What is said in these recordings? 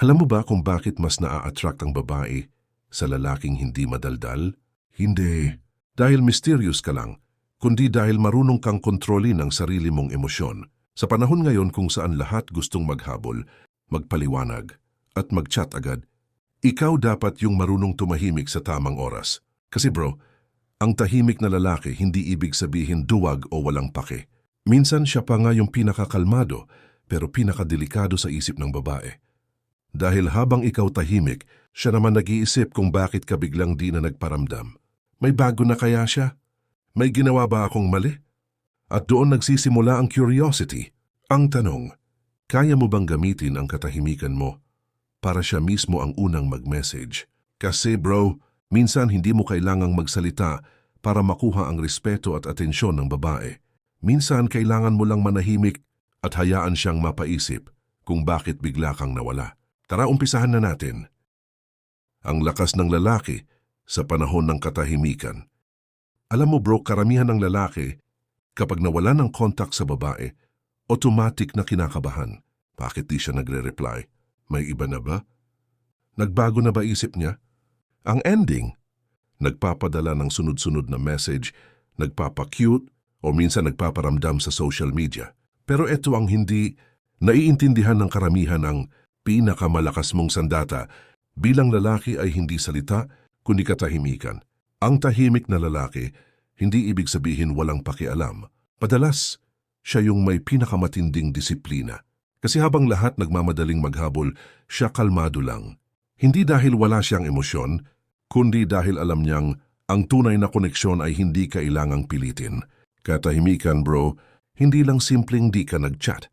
Alam mo ba kung bakit mas naa-attract ang babae sa lalaking hindi madaldal? Hindi. Dahil mysterious ka lang, kundi dahil marunong kang kontrolin ang sarili mong emosyon. Sa panahon ngayon kung saan lahat gustong maghabol, magpaliwanag, at mag-chat agad, ikaw dapat yung marunong tumahimik sa tamang oras. Kasi bro, ang tahimik na lalaki hindi ibig sabihin duwag o walang pake. Minsan siya pa nga yung pinakakalmado pero pinakadelikado sa isip ng babae. Dahil habang ikaw tahimik, siya naman nag-iisip kung bakit ka biglang di na nagparamdam. May bago na kaya siya? May ginawa ba akong mali? At doon nagsisimula ang curiosity. Ang tanong, kaya mo bang gamitin ang katahimikan mo para siya mismo ang unang mag-message? Kasi bro, minsan hindi mo kailangang magsalita para makuha ang respeto at atensyon ng babae. Minsan kailangan mo lang manahimik at hayaan siyang mapaisip kung bakit bigla kang nawala. Tara umpisahan na natin. Ang lakas ng lalaki sa panahon ng katahimikan. Alam mo bro, karamihan ng lalaki, kapag nawala ng kontak sa babae, automatic na kinakabahan. Bakit di siya nagre-reply? May iba na ba? Nagbago na ba isip niya? Ang ending, nagpapadala ng sunod-sunod na message, nagpapa-cute, o minsan nagpaparamdam sa social media. Pero ito ang hindi naiintindihan ng karamihan ang pinakamalakas mong sandata bilang lalaki ay hindi salita kundi katahimikan. Ang tahimik na lalaki, hindi ibig sabihin walang pakialam. Padalas, siya yung may pinakamatinding disiplina. Kasi habang lahat nagmamadaling maghabol, siya kalmado lang. Hindi dahil wala siyang emosyon, kundi dahil alam niyang ang tunay na koneksyon ay hindi kailangang pilitin. Katahimikan bro, hindi lang simpleng di ka nag-chat.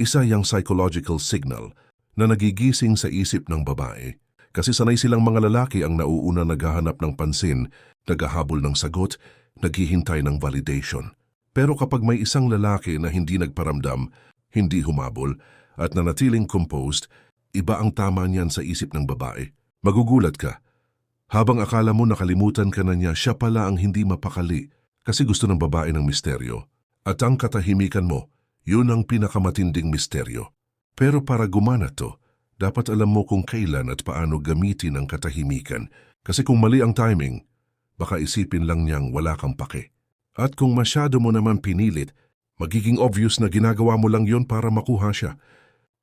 Isa yung psychological signal na nagigising sa isip ng babae. Kasi sanay silang mga lalaki ang nauuna naghahanap ng pansin, naghahabol ng sagot, naghihintay ng validation. Pero kapag may isang lalaki na hindi nagparamdam, hindi humabol, at nanatiling composed, iba ang tama niyan sa isip ng babae. Magugulat ka. Habang akala mo nakalimutan ka na niya, siya pala ang hindi mapakali kasi gusto ng babae ng misteryo. At ang katahimikan mo, yun ang pinakamatinding misteryo. Pero para gumana to, dapat alam mo kung kailan at paano gamitin ang katahimikan. Kasi kung mali ang timing, baka isipin lang niyang wala kang pake. At kung masyado mo naman pinilit, magiging obvious na ginagawa mo lang yon para makuha siya.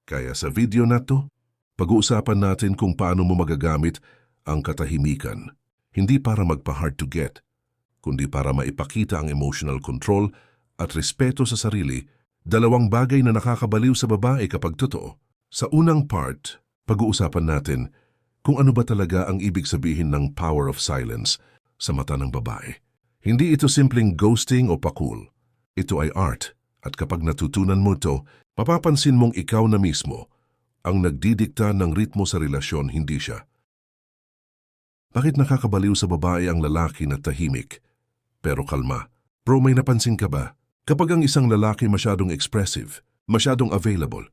Kaya sa video na to, pag-uusapan natin kung paano mo magagamit ang katahimikan. Hindi para magpa-hard to get, kundi para maipakita ang emotional control at respeto sa sarili, dalawang bagay na nakakabaliw sa babae kapag totoo. Sa unang part, pag-uusapan natin kung ano ba talaga ang ibig sabihin ng power of silence sa mata ng babae. Hindi ito simpleng ghosting o pakul. Ito ay art at kapag natutunan mo ito, mapapansin mong ikaw na mismo ang nagdidikta ng ritmo sa relasyon, hindi siya. Bakit nakakabaliw sa babae ang lalaki na tahimik pero kalma? Bro, may napansin ka ba? Kapag ang isang lalaki masyadong expressive, masyadong available,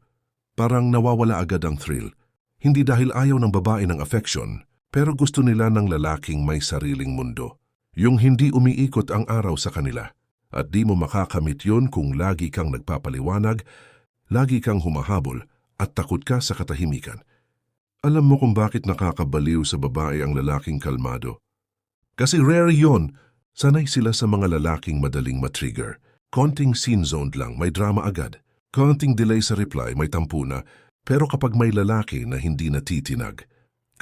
parang nawawala agad ang thrill. Hindi dahil ayaw ng babae ng affection, pero gusto nila ng lalaking may sariling mundo. Yung hindi umiikot ang araw sa kanila. At di mo makakamit yun kung lagi kang nagpapaliwanag, lagi kang humahabol, at takot ka sa katahimikan. Alam mo kung bakit nakakabaliw sa babae ang lalaking kalmado? Kasi rare yon. Sanay sila sa mga lalaking madaling matrigger. Konting scene zoned lang, may drama agad. Konting delay sa reply, may tampo na. Pero kapag may lalaki na hindi natitinag,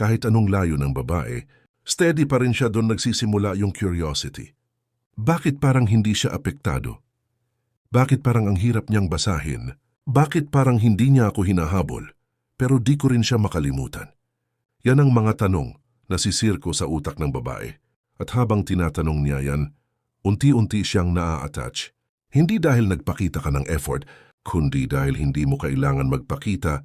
kahit anong layo ng babae, steady pa rin siya doon nagsisimula yung curiosity. Bakit parang hindi siya apektado? Bakit parang ang hirap niyang basahin? Bakit parang hindi niya ako hinahabol? Pero di ko rin siya makalimutan. Yan ang mga tanong na sisirko sa utak ng babae. At habang tinatanong niya yan, unti-unti siyang naa-attach hindi dahil nagpakita ka ng effort, kundi dahil hindi mo kailangan magpakita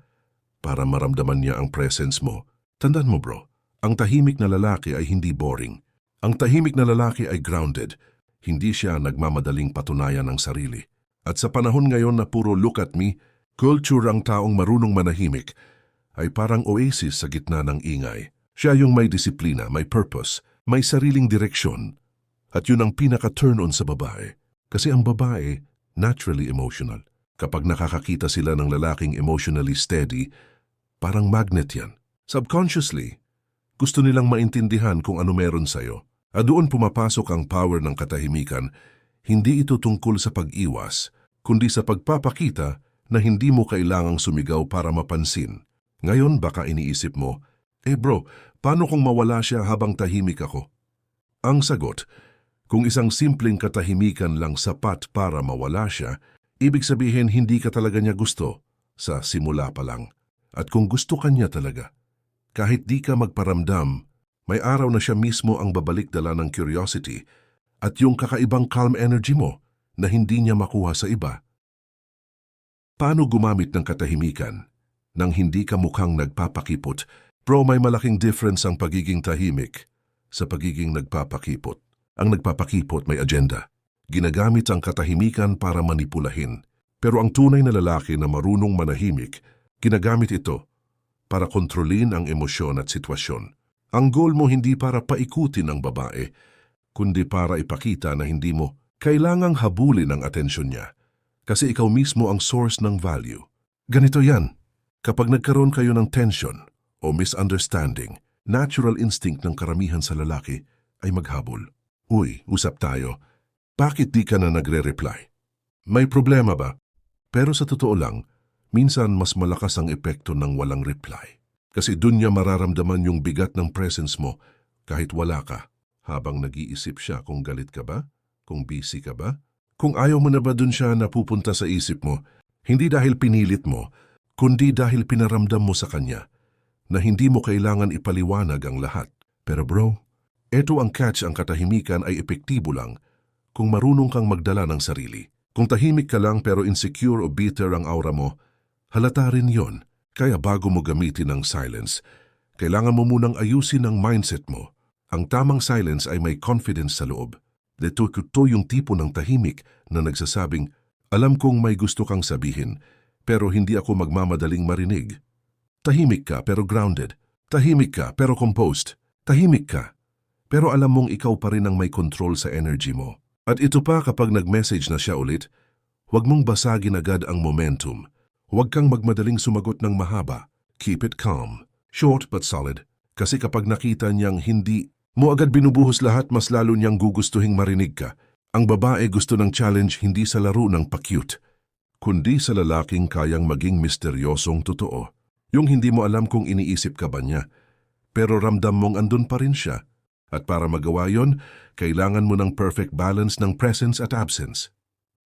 para maramdaman niya ang presence mo. Tandaan mo bro, ang tahimik na lalaki ay hindi boring. Ang tahimik na lalaki ay grounded. Hindi siya nagmamadaling patunayan ng sarili. At sa panahon ngayon na puro look at me, culture ang taong marunong manahimik, ay parang oasis sa gitna ng ingay. Siya yung may disiplina, may purpose, may sariling direksyon. At yun ang pinaka-turn-on sa babae. Kasi ang babae, naturally emotional. Kapag nakakakita sila ng lalaking emotionally steady, Parang magnet yan. Subconsciously, gusto nilang maintindihan kung ano meron sa'yo. At doon pumapasok ang power ng katahimikan. Hindi ito tungkol sa pag-iwas, kundi sa pagpapakita na hindi mo kailangang sumigaw para mapansin. Ngayon baka iniisip mo, eh bro, paano kung mawala siya habang tahimik ako? Ang sagot, kung isang simpleng katahimikan lang sapat para mawala siya, ibig sabihin hindi ka talaga niya gusto sa simula pa lang. At kung gusto ka niya talaga, kahit di ka magparamdam, may araw na siya mismo ang babalik dala ng curiosity at yung kakaibang calm energy mo na hindi niya makuha sa iba. Paano gumamit ng katahimikan nang hindi ka mukhang nagpapakipot? Pro may malaking difference ang pagiging tahimik sa pagiging nagpapakipot. Ang nagpapakipot may agenda. Ginagamit ang katahimikan para manipulahin. Pero ang tunay na lalaki na marunong manahimik, ginagamit ito para kontrolin ang emosyon at sitwasyon. Ang goal mo hindi para paikutin ang babae, kundi para ipakita na hindi mo kailangang habulin ang atensyon niya kasi ikaw mismo ang source ng value. Ganito yan. Kapag nagkaroon kayo ng tension o misunderstanding, natural instinct ng karamihan sa lalaki ay maghabol. Uy, usap tayo. Bakit di ka na nagre-reply? May problema ba? Pero sa totoo lang, minsan mas malakas ang epekto ng walang reply. Kasi dun niya mararamdaman yung bigat ng presence mo kahit wala ka habang nag-iisip siya kung galit ka ba, kung busy ka ba, kung ayaw mo na ba dun siya napupunta sa isip mo, hindi dahil pinilit mo, kundi dahil pinaramdam mo sa kanya na hindi mo kailangan ipaliwanag ang lahat. Pero bro, eto ang catch ang katahimikan ay epektibo lang kung marunong kang magdala ng sarili. Kung tahimik ka lang pero insecure o bitter ang aura mo, halata rin yon. Kaya bago mo gamitin ang silence, kailangan mo munang ayusin ang mindset mo. Ang tamang silence ay may confidence sa loob. Dito ito yung tipo ng tahimik na nagsasabing, alam kong may gusto kang sabihin, pero hindi ako magmamadaling marinig. Tahimik ka pero grounded. Tahimik ka pero composed. Tahimik ka. Pero alam mong ikaw pa rin ang may control sa energy mo. At ito pa kapag nag-message na siya ulit, huwag mong basagin agad ang momentum. Huwag kang magmadaling sumagot ng mahaba. Keep it calm. Short but solid. Kasi kapag nakita niyang hindi mo agad binubuhos lahat, mas lalo niyang gugustuhing marinig ka. Ang babae gusto ng challenge hindi sa laro ng pa-cute, kundi sa lalaking kayang maging misteryosong totoo. Yung hindi mo alam kung iniisip ka ba niya, pero ramdam mong andun pa rin siya. At para magawa yon, kailangan mo ng perfect balance ng presence at absence.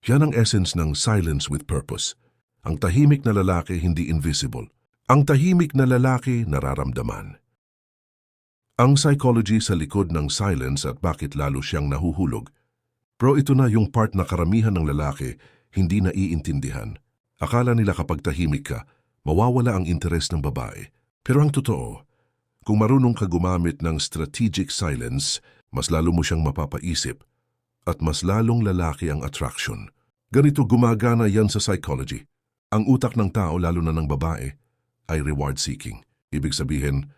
Yan ang essence ng silence with purpose. Ang tahimik na lalaki hindi invisible. Ang tahimik na lalaki nararamdaman. Ang psychology sa likod ng silence at bakit lalo siyang nahuhulog. Pero ito na yung part na karamihan ng lalaki hindi naiintindihan. Akala nila kapag tahimik ka, mawawala ang interes ng babae. Pero ang totoo, kung marunong ka gumamit ng strategic silence, mas lalo mo siyang mapapaisip at mas lalong lalaki ang attraction. Ganito gumagana yan sa psychology. Ang utak ng tao, lalo na ng babae, ay reward-seeking. Ibig sabihin,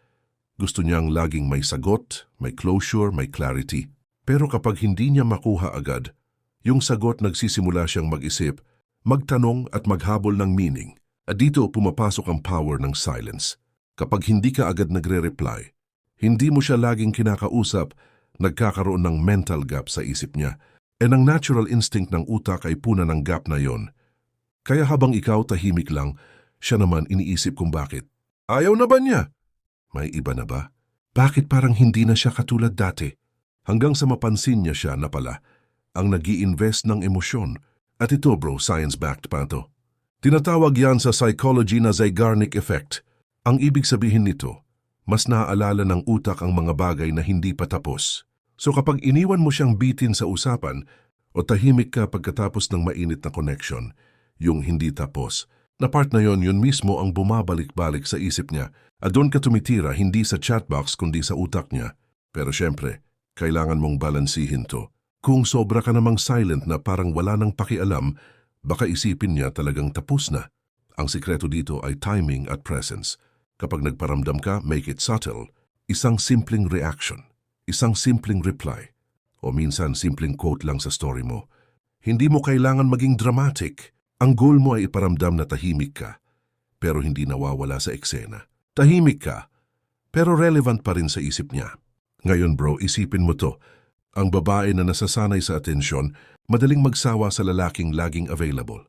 gusto niyang laging may sagot, may closure, may clarity. Pero kapag hindi niya makuha agad, yung sagot nagsisimula siyang mag-isip, magtanong at maghabol ng meaning. At dito pumapasok ang power ng silence. Kapag hindi ka agad nagre-reply, hindi mo siya laging kinakausap, nagkakaroon ng mental gap sa isip niya. E ang natural instinct ng utak ay puna ng gap na yon. Kaya habang ikaw tahimik lang, siya naman iniisip kung bakit. Ayaw na ba niya? May iba na ba? Bakit parang hindi na siya katulad dati? Hanggang sa mapansin niya siya na pala ang nag invest ng emosyon. At ito bro, science-backed pa to. Tinatawag yan sa psychology na Zeigarnik effect. Ang ibig sabihin nito, mas naaalala ng utak ang mga bagay na hindi pa tapos. So kapag iniwan mo siyang bitin sa usapan o tahimik ka pagkatapos ng mainit na connection, yung hindi tapos, na part na yon yun mismo ang bumabalik-balik sa isip niya at doon ka tumitira hindi sa chatbox kundi sa utak niya. Pero syempre, kailangan mong balansihin to. Kung sobra ka namang silent na parang wala nang pakialam, baka isipin niya talagang tapos na. Ang sikreto dito ay timing at presence. Kapag nagparamdam ka, make it subtle. Isang simpleng reaction, isang simpleng reply, o minsan simpleng quote lang sa story mo. Hindi mo kailangan maging dramatic. Ang goal mo ay iparamdam na tahimik ka. pero hindi nawawala sa eksena. Tahimik ka, pero relevant pa rin sa isip niya. Ngayon bro, isipin mo to. Ang babae na nasasanay sa atensyon, madaling magsawa sa lalaking laging available.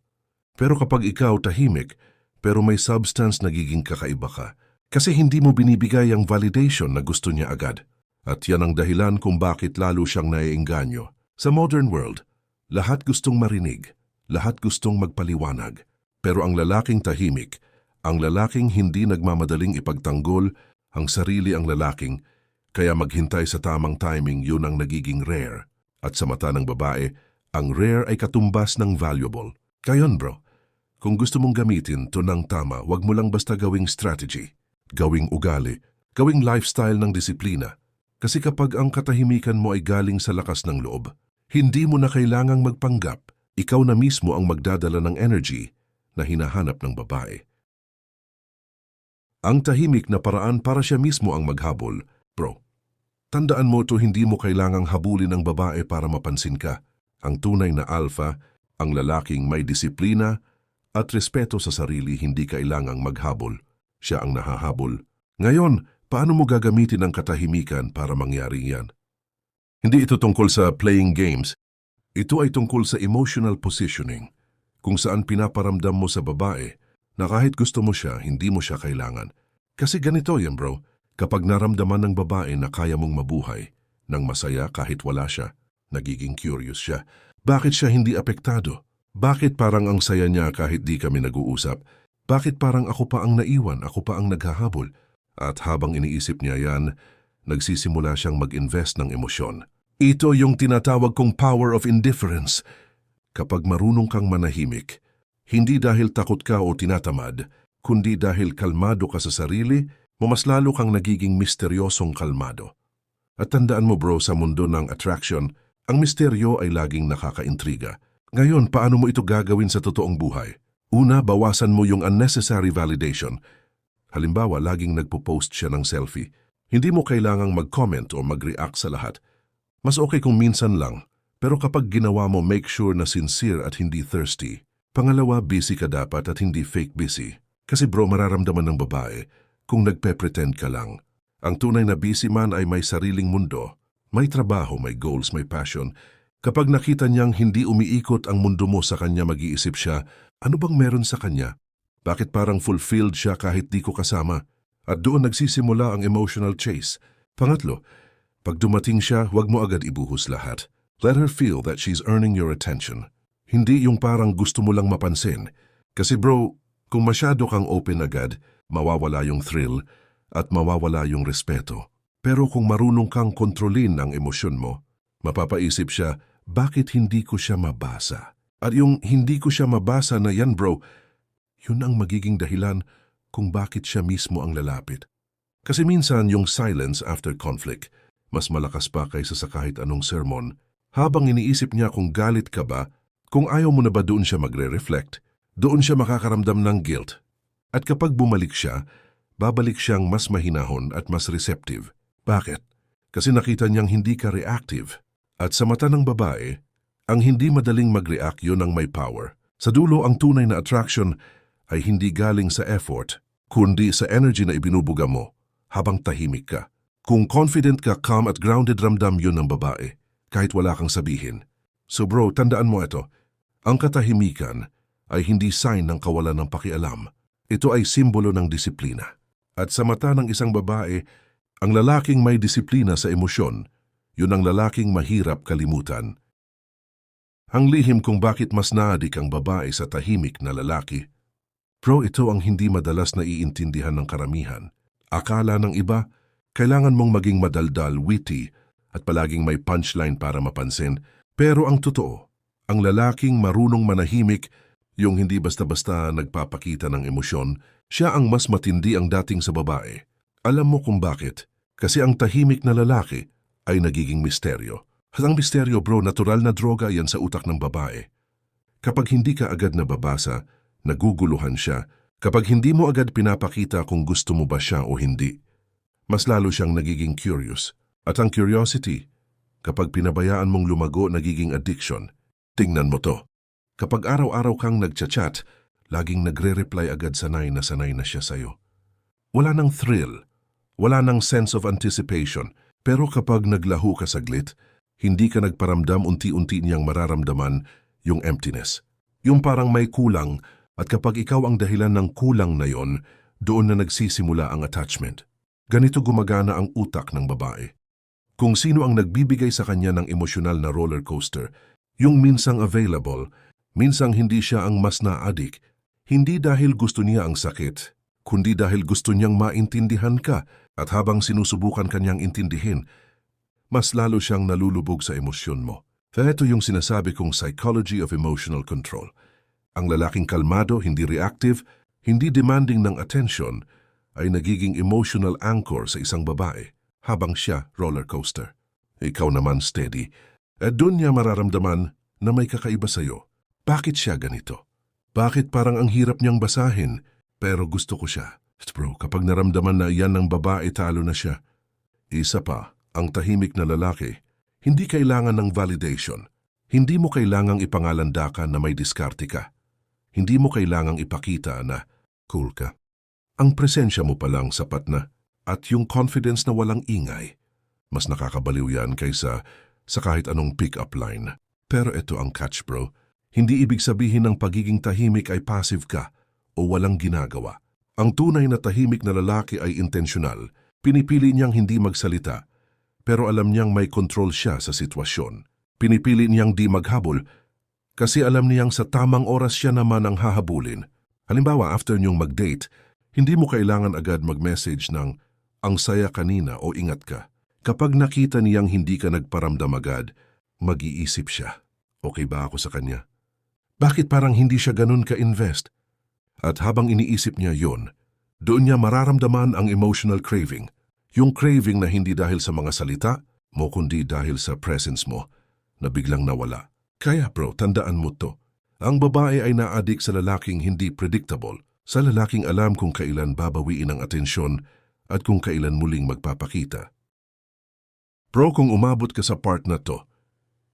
Pero kapag ikaw tahimik, pero may substance nagiging kakaiba ka, kasi hindi mo binibigay ang validation na gusto niya agad. At yan ang dahilan kung bakit lalo siyang naiengganyo. Sa modern world, lahat gustong marinig, lahat gustong magpaliwanag. Pero ang lalaking tahimik, ang lalaking hindi nagmamadaling ipagtanggol, ang sarili ang lalaking, kaya maghintay sa tamang timing yun ang nagiging rare. At sa mata ng babae, ang rare ay katumbas ng valuable. Kayon bro, kung gusto mong gamitin to ng tama, wag mo lang basta gawing strategy, gawing ugali, gawing lifestyle ng disiplina. Kasi kapag ang katahimikan mo ay galing sa lakas ng loob, hindi mo na kailangang magpanggap, ikaw na mismo ang magdadala ng energy na hinahanap ng babae. Ang tahimik na paraan para siya mismo ang maghabol, bro. Tandaan mo to hindi mo kailangang habulin ang babae para mapansin ka. Ang tunay na alpha, ang lalaking may disiplina at respeto sa sarili hindi kailangang maghabol. Siya ang nahahabol. Ngayon, paano mo gagamitin ang katahimikan para mangyari yan? Hindi ito tungkol sa playing games. Ito ay tungkol sa emotional positioning, kung saan pinaparamdam mo sa babae na kahit gusto mo siya, hindi mo siya kailangan. Kasi ganito yan bro, kapag naramdaman ng babae na kaya mong mabuhay, ng masaya kahit wala siya, nagiging curious siya. Bakit siya hindi apektado? Bakit parang ang saya niya kahit di kami nag-uusap? Bakit parang ako pa ang naiwan, ako pa ang naghahabol? At habang iniisip niya yan, nagsisimula siyang mag-invest ng emosyon. Ito yung tinatawag kong power of indifference. Kapag marunong kang manahimik, hindi dahil takot ka o tinatamad, kundi dahil kalmado ka sa sarili, mas lalo kang nagiging misteryosong kalmado. At tandaan mo bro, sa mundo ng attraction, ang misteryo ay laging nakakaintriga. Ngayon, paano mo ito gagawin sa totoong buhay? Una, bawasan mo yung unnecessary validation. Halimbawa, laging nagpo-post siya ng selfie. Hindi mo kailangang mag-comment o mag-react sa lahat. Mas okay kung minsan lang, pero kapag ginawa mo, make sure na sincere at hindi thirsty. Pangalawa, busy ka dapat at hindi fake busy. Kasi bro, mararamdaman ng babae kung nagpe-pretend ka lang. Ang tunay na busy man ay may sariling mundo, may trabaho, may goals, may passion. Kapag nakita niyang hindi umiikot ang mundo mo sa kanya, mag-iisip siya, ano bang meron sa kanya? Bakit parang fulfilled siya kahit di ko kasama? At doon nagsisimula ang emotional chase. Pangatlo, pag dumating siya, huwag mo agad ibuhos lahat. Let her feel that she's earning your attention. Hindi yung parang gusto mo lang mapansin. Kasi bro, kung masyado kang open agad, mawawala yung thrill at mawawala yung respeto. Pero kung marunong kang kontrolin ang emosyon mo, mapapaisip siya, bakit hindi ko siya mabasa? At yung hindi ko siya mabasa na yan bro, yun ang magiging dahilan kung bakit siya mismo ang lalapit. Kasi minsan yung silence after conflict, mas malakas pa kaysa sa kahit anong sermon. Habang iniisip niya kung galit ka ba, kung ayaw mo na ba doon siya magre-reflect, doon siya makakaramdam ng guilt. At kapag bumalik siya, babalik siyang mas mahinahon at mas receptive. Bakit? Kasi nakita niyang hindi ka reactive. At sa mata ng babae, ang hindi madaling mag-react yun ang may power. Sa dulo, ang tunay na attraction ay hindi galing sa effort, kundi sa energy na ibinubuga mo habang tahimik ka. Kung confident ka, calm at grounded ramdam yun ng babae, kahit wala kang sabihin. So bro, tandaan mo ito, ang katahimikan ay hindi sign ng kawalan ng pakialam. Ito ay simbolo ng disiplina. At sa mata ng isang babae, ang lalaking may disiplina sa emosyon, yun ang lalaking mahirap kalimutan. Ang lihim kung bakit mas naadik ang babae sa tahimik na lalaki. Bro, ito ang hindi madalas na iintindihan ng karamihan. Akala ng iba, kailangan mong maging madaldal, witty, at palaging may punchline para mapansin. Pero ang totoo, ang lalaking marunong manahimik, yung hindi basta-basta nagpapakita ng emosyon, siya ang mas matindi ang dating sa babae. Alam mo kung bakit? Kasi ang tahimik na lalaki ay nagiging misteryo. At ang misteryo bro, natural na droga yan sa utak ng babae. Kapag hindi ka agad nababasa, naguguluhan siya. Kapag hindi mo agad pinapakita kung gusto mo ba siya o hindi, mas lalo siyang nagiging curious. At ang curiosity, kapag pinabayaan mong lumago, nagiging addiction. Tingnan mo to. Kapag araw-araw kang nagchat-chat, Laging nagre-reply agad sanay na sanay na siya sa'yo. Wala nang thrill, wala nang sense of anticipation, pero kapag naglahu ka saglit, hindi ka nagparamdam unti-unti niyang mararamdaman yung emptiness. Yung parang may kulang at kapag ikaw ang dahilan ng kulang na yon, doon na nagsisimula ang attachment. Ganito gumagana ang utak ng babae. Kung sino ang nagbibigay sa kanya ng emosyonal na roller coaster, yung minsang available, minsang hindi siya ang mas naadik, hindi dahil gusto niya ang sakit, kundi dahil gusto niyang maintindihan ka at habang sinusubukan kanyang intindihin, mas lalo siyang nalulubog sa emosyon mo. Ito yung sinasabi kong psychology of emotional control. Ang lalaking kalmado, hindi reactive, hindi demanding ng attention, ay nagiging emotional anchor sa isang babae habang siya roller coaster. Ikaw naman steady. At doon niya mararamdaman na may kakaiba sa'yo. Bakit siya ganito? Bakit parang ang hirap niyang basahin, pero gusto ko siya? Bro, kapag naramdaman na iyan ng babae, talo na siya. Isa pa, ang tahimik na lalaki, hindi kailangan ng validation. Hindi mo kailangang ipangalandakan na may diskarte ka. Hindi mo kailangang ipakita na cool ka. Ang presensya mo pa lang sapat na at yung confidence na walang ingay. Mas nakakabaliw yan kaysa sa kahit anong pick-up line. Pero ito ang catch bro. Hindi ibig sabihin ng pagiging tahimik ay passive ka o walang ginagawa. Ang tunay na tahimik na lalaki ay intentional. Pinipili niyang hindi magsalita, pero alam niyang may control siya sa sitwasyon. Pinipili niyang di maghabol kasi alam niyang sa tamang oras siya naman ang hahabulin. Halimbawa, after niyong mag-date, hindi mo kailangan agad mag-message ng ang saya kanina o ingat ka. Kapag nakita niyang hindi ka nagparamdam agad, mag-iisip siya. Okay ba ako sa kanya? Bakit parang hindi siya ganun ka-invest? At habang iniisip niya yon, doon niya mararamdaman ang emotional craving. Yung craving na hindi dahil sa mga salita mo kundi dahil sa presence mo na biglang nawala. Kaya bro, tandaan mo to. Ang babae ay naadik sa lalaking hindi predictable, sa lalaking alam kung kailan babawiin ang atensyon at kung kailan muling magpapakita. Bro, kung umabot ka sa part na to,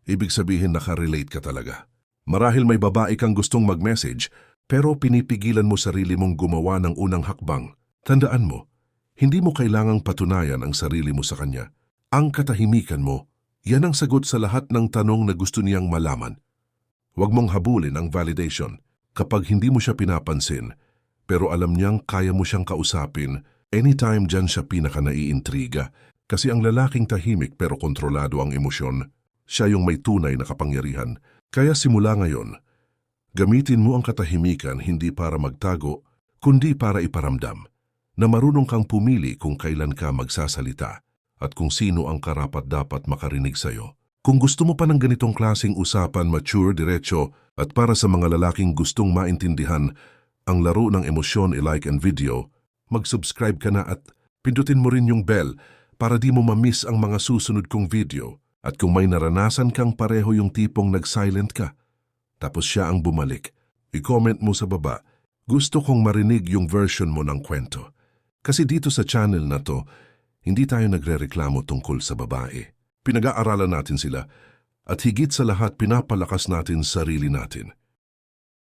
ibig sabihin nakarelate ka talaga. Marahil may babae kang gustong mag-message, pero pinipigilan mo sarili mong gumawa ng unang hakbang. Tandaan mo, hindi mo kailangang patunayan ang sarili mo sa kanya. Ang katahimikan mo, yan ang sagot sa lahat ng tanong na gusto niyang malaman. Huwag mong habulin ang validation kapag hindi mo siya pinapansin, pero alam niyang kaya mo siyang kausapin, anytime dyan siya pinaka naiintriga. Kasi ang lalaking tahimik pero kontrolado ang emosyon, siya yung may tunay na kapangyarihan. Kaya simula ngayon, gamitin mo ang katahimikan hindi para magtago, kundi para iparamdam na marunong kang pumili kung kailan ka magsasalita at kung sino ang karapat dapat makarinig sa'yo. Kung gusto mo pa ng ganitong klasing usapan, mature, diretso, at para sa mga lalaking gustong maintindihan ang laro ng emosyon i-like and video, mag-subscribe ka na at pindutin mo rin yung bell para di mo ma-miss ang mga susunod kong video. At kung may naranasan kang pareho yung tipong nag-silent ka, tapos siya ang bumalik, i-comment mo sa baba, gusto kong marinig yung version mo ng kwento. Kasi dito sa channel na to, hindi tayo nagre-reklamo tungkol sa babae. Pinag-aaralan natin sila at higit sa lahat pinapalakas natin sarili natin.